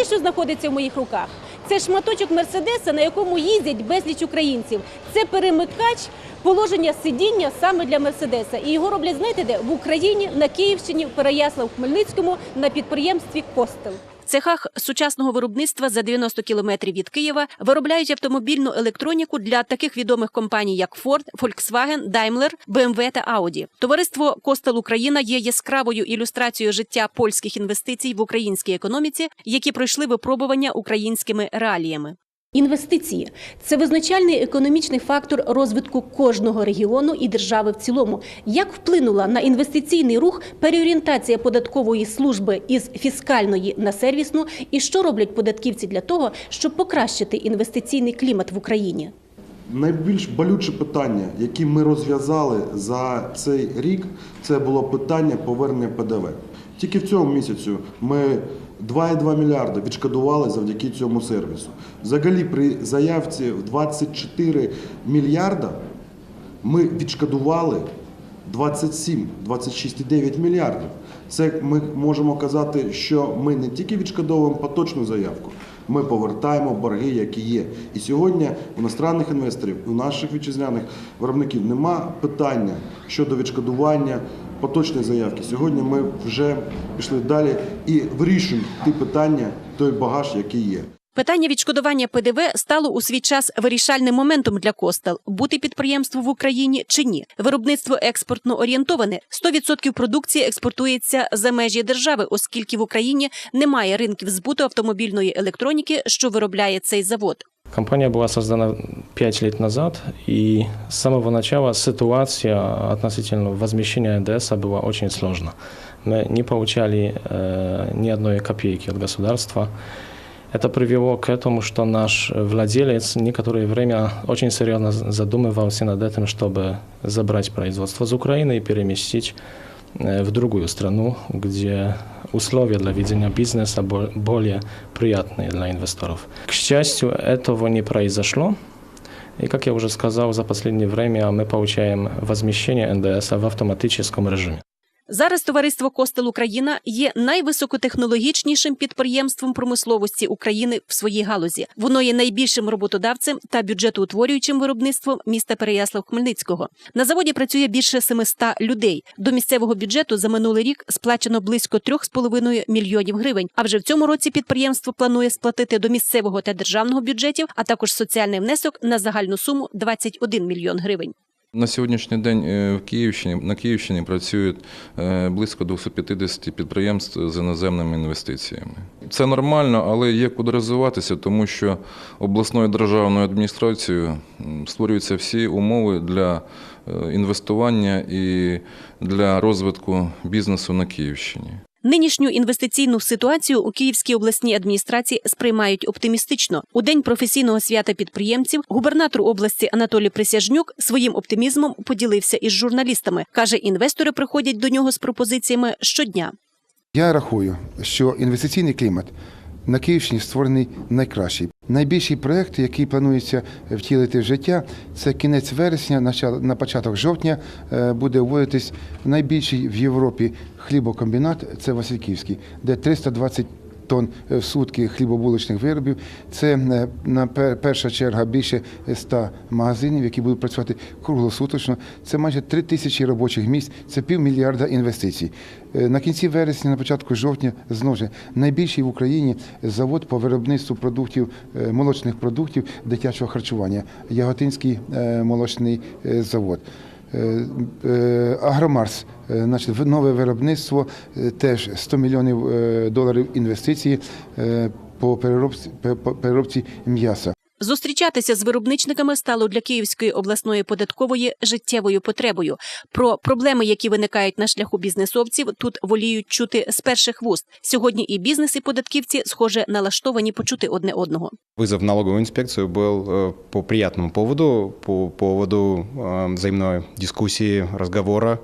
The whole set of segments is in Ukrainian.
Знаєте, що знаходиться в моїх руках? Це шматочок мерседеса, на якому їздять безліч українців. Це перемикач положення сидіння саме для мерседеса. І його роблять, знаєте, де в Україні, на Київщині, в Переяслав, Хмельницькому на підприємстві Костел. Цехах сучасного виробництва за 90 кілометрів від Києва виробляють автомобільну електроніку для таких відомих компаній, як Ford, Volkswagen, Daimler, BMW та Audi. Товариство Костел Україна є яскравою ілюстрацією життя польських інвестицій в українській економіці, які пройшли випробування українськими реаліями. Інвестиції це визначальний економічний фактор розвитку кожного регіону і держави в цілому. Як вплинула на інвестиційний рух переорієнтація податкової служби із фіскальної на сервісну, і що роблять податківці для того, щоб покращити інвестиційний клімат в Україні? Найбільш болюче питання, яке ми розв'язали за цей рік, це було питання повернення ПДВ. Тільки в цьому місяцю ми 2,2 мільярди відшкодували завдяки цьому сервісу. Взагалі, при заявці в 24 мільярда ми відшкодували 27, 26,9 мільярдів. Це ми можемо казати, що ми не тільки відшкодовуємо поточну заявку, ми повертаємо борги, які є. І сьогодні у іностранних інвесторів, у наших вітчизняних виробників нема питання щодо відшкодування поточної заявки. Сьогодні ми вже пішли далі і вирішуємо ті питання, той багаж, який є. Питання відшкодування ПДВ стало у свій час вирішальним моментом для Костел – бути підприємству в Україні чи ні. Виробництво експортно орієнтоване. 100% продукції експортується за межі держави, оскільки в Україні немає ринків збуту автомобільної електроніки, що виробляє цей завод. Компания была создана 5 лет назад, и с самого начала ситуация относительно возмещения НДС была очень сложна. Мы не получали э, ни одной копейки от государства. Это привело к этому, что наш владелец некоторое время очень серьезно задумывался над этим, чтобы забрать производство из Украины и переместить э, в другую страну, где условия для ведения бизнеса бо- более приятные для инвесторов. К счастью, этого не произошло. И, как я уже сказал, за последнее время мы получаем возмещение НДС в автоматическом режиме. Зараз товариство Костел Україна є найвисокотехнологічнішим підприємством промисловості України в своїй галузі. Воно є найбільшим роботодавцем та бюджетоутворюючим виробництвом міста Переяслав Хмельницького. На заводі працює більше 700 людей. До місцевого бюджету за минулий рік сплачено близько 3,5 мільйонів гривень. А вже в цьому році підприємство планує сплатити до місцевого та державного бюджетів, а також соціальний внесок на загальну суму 21 мільйон гривень. На сьогоднішній день е, в Київщині на Київщині працюють е, близько 250 підприємств з іноземними інвестиціями. Це нормально, але є куди розвиватися, тому що обласною державною адміністрацією створюються всі умови для е, інвестування і для розвитку бізнесу на Київщині. Нинішню інвестиційну ситуацію у Київській обласній адміністрації сприймають оптимістично. У день професійного свята підприємців губернатор області Анатолій Присяжнюк своїм оптимізмом поділився із журналістами. каже, інвестори приходять до нього з пропозиціями щодня. Я рахую, що інвестиційний клімат на Київщині створений найкращий. Найбільший проект, який планується втілити в життя, це кінець вересня, на початок жовтня е, буде вводитись найбільший в Європі хлібокомбінат, це Васильківський, де 320 тонн е, в сутки хлібобулочних виробів. Це е, на перша черга більше 100 магазинів, які будуть працювати круглосуточно. Це майже 3 тисячі робочих місць, це півмільярда інвестицій. Е, На кінці вересня, на початку жовтня, знову ж найбільший в Україні завод по виробництву продуктів, молочних продуктів дитячого харчування, Яготинський молочний завод. Е, е, Агромарс, е, значить, нове виробництво, теж 100 мільйонів доларів інвестиції по переробці, по переробці м'яса. Зустрічатися з виробничниками стало для Київської обласної податкової життєвою потребою. Про проблеми, які виникають на шляху бізнесовців, тут воліють чути з перших вуст. Сьогодні і бізнес, і податківці, схоже, налаштовані почути одне одного. Вызов в налоговую инспекцию был э, по приятному поводу, по поводу э, взаимной дискуссии, разговора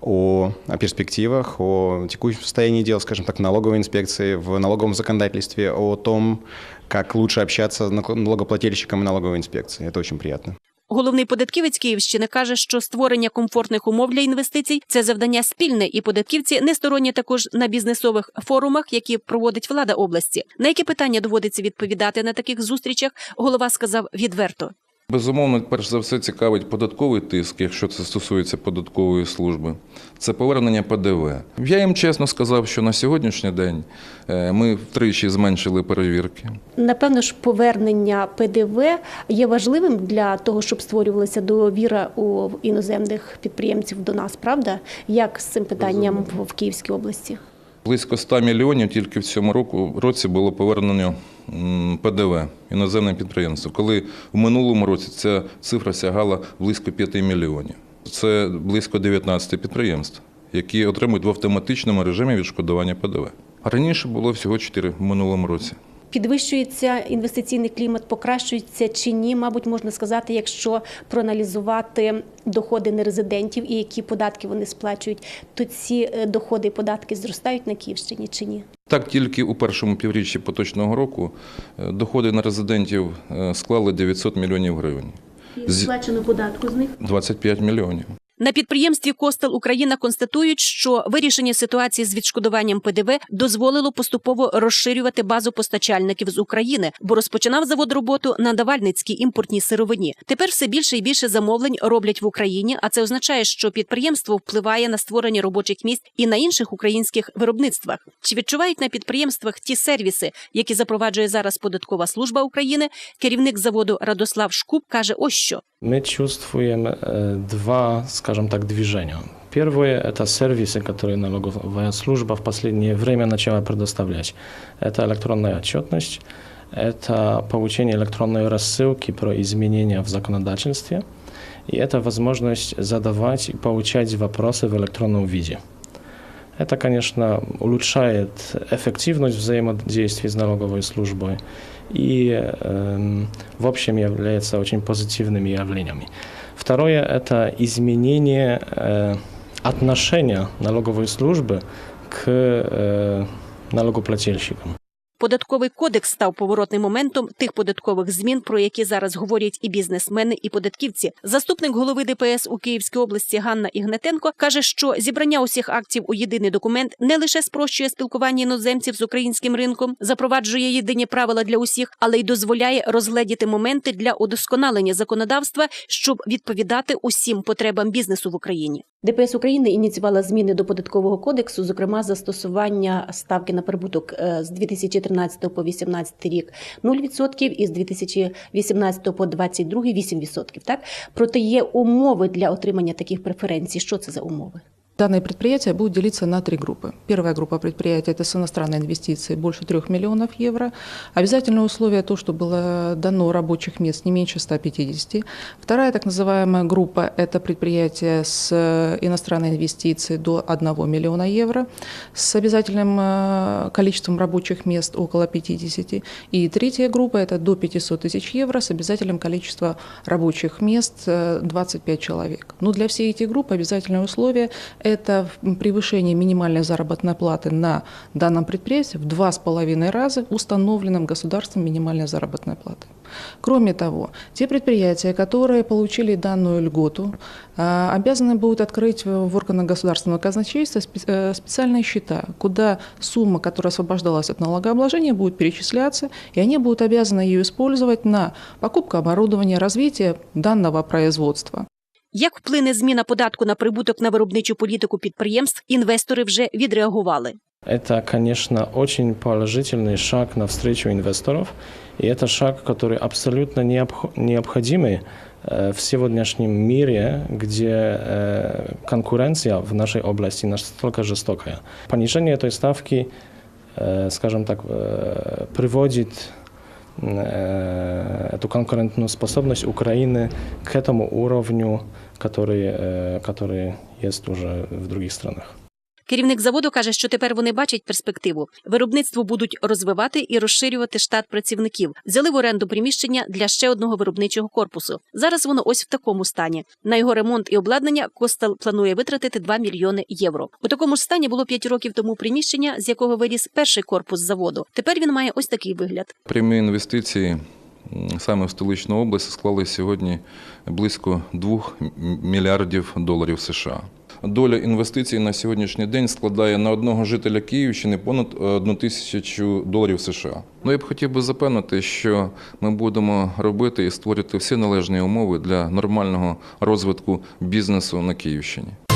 о, о перспективах, о текущем состоянии дел, скажем так, налоговой инспекции, в налоговом законодательстве, о том, как лучше общаться с нал- налогоплательщиком и налоговой инспекцией. Это очень приятно. Головний податківець Київщини каже, що створення комфортних умов для інвестицій це завдання спільне, і податківці не сторонні також на бізнесових форумах, які проводить влада області. На які питання доводиться відповідати на таких зустрічах, голова сказав відверто. Безумовно, перш за все цікавить податковий тиск, якщо це стосується податкової служби. Це повернення ПДВ. Я їм чесно сказав, що на сьогоднішній день е, ми втричі зменшили перевірки. Напевно ж, повернення ПДВ є важливим для того, щоб створювалася довіра у іноземних підприємців до нас, правда? Як з цим питанням в- в Київській області? Близько 100 мільйонів тільки в цьому року, році було повернено ПДВ іноземним підприємствам, коли в минулому році ця цифра сягала близько 5 мільйонів. Це близько 19 підприємств, які отримують в автоматичному режимі відшкодування ПДВ. Раніше було всього 4 в минулому році. Підвищується інвестиційний клімат, покращується чи ні? Мабуть, можна сказати, якщо проаналізувати доходи нерезидентів і які податки вони сплачують, то ці е, доходи і податки зростають на Київщині чи ні? Так, тільки у першому півріччі поточного року е, доходи на резидентів е, склали 900 мільйонів гривень. З- Сплачено податку з них 25 мільйонів. На підприємстві Костел Україна констатують, що вирішення ситуації з відшкодуванням ПДВ дозволило поступово розширювати базу постачальників з України, бо розпочинав завод роботу на давальницькій імпортній сировині. Тепер все більше і більше замовлень роблять в Україні, а це означає, що підприємство впливає на створення робочих місць і на інших українських виробництвах. Чи відчувають на підприємствах ті сервіси, які запроваджує зараз податкова служба України? Керівник заводу Радослав Шкуб каже: ось що. Мы чувствуем э, два, скажем так, движения. Первое – это сервисы, которые налоговая служба в последнее время начала предоставлять. Это электронная отчетность, это получение электронной рассылки про изменения в законодательстве, и это возможность задавать и получать вопросы в электронном виде. Это, конечно, улучшает эффективность взаимодействия с налоговой службой и, эм, в общем, является очень позитивными явлениями. Второе – это изменение э, отношения налоговой службы к э, налогоплательщикам. Податковий кодекс став поворотним моментом тих податкових змін, про які зараз говорять і бізнесмени, і податківці. Заступник голови ДПС у Київській області Ганна Ігнатенко каже, що зібрання усіх актів у єдиний документ не лише спрощує спілкування іноземців з українським ринком, запроваджує єдині правила для усіх, але й дозволяє розгледіти моменти для удосконалення законодавства, щоб відповідати усім потребам бізнесу в Україні. ДПС України ініціювала зміни до податкового кодексу, зокрема застосування ставки на прибуток е, з 2013 по 2018 рік 0% і з 2018 по 2022 – 8%. Так проте є умови для отримання таких преференцій. Що це за умови? Данные предприятия будут делиться на три группы. Первая группа предприятий – это с иностранной инвестицией больше 3 миллионов евро. Обязательное условие то, что было дано рабочих мест не меньше 150. Вторая так называемая группа – это предприятия с э, иностранной инвестицией до 1 миллиона евро с обязательным э, количеством рабочих мест около 50. И третья группа – это до 500 тысяч евро с обязательным количеством рабочих мест э, 25 человек. Но для всей этих групп обязательное условие – это превышение минимальной заработной платы на данном предприятии в два с половиной раза установленным государством минимальной заработной платы. Кроме того, те предприятия, которые получили данную льготу, а, обязаны будут открыть в органах государственного казначейства э, специальные счета, куда сумма, которая освобождалась от налогообложения, будет перечисляться, и они будут обязаны ее использовать на покупку оборудования, развитие данного производства. Як вплине зміна податку на прибуток на виробничу політику підприємств, інвестори вже відреагували. Это, конечно, очень положительный шаг навстречу инвесторов, и это шаг, который абсолютно необх- необходимый э, в сегодняшнем мире, где э, конкуренция в нашей области настолько жестокая. Понижение этой ставки, э, скажем так, э, приводит э, эту конкурентную способность Украины к этому уровню, который, э, который есть уже в других странах. Керівник заводу каже, що тепер вони бачать перспективу. Виробництво будуть розвивати і розширювати штат працівників. Взяли в оренду приміщення для ще одного виробничого корпусу. Зараз воно ось в такому стані. На його ремонт і обладнання Костел планує витратити 2 мільйони євро. У такому ж стані було 5 років тому приміщення, з якого виріс перший корпус заводу. Тепер він має ось такий вигляд. Прямі інвестиції саме в столичну область склали сьогодні близько 2 мільярдів доларів США. Доля інвестицій на сьогоднішній день складає на одного жителя Київщини понад одну тисячу доларів США. Ну я б хотів би запевнити, що ми будемо робити і створювати всі належні умови для нормального розвитку бізнесу на Київщині.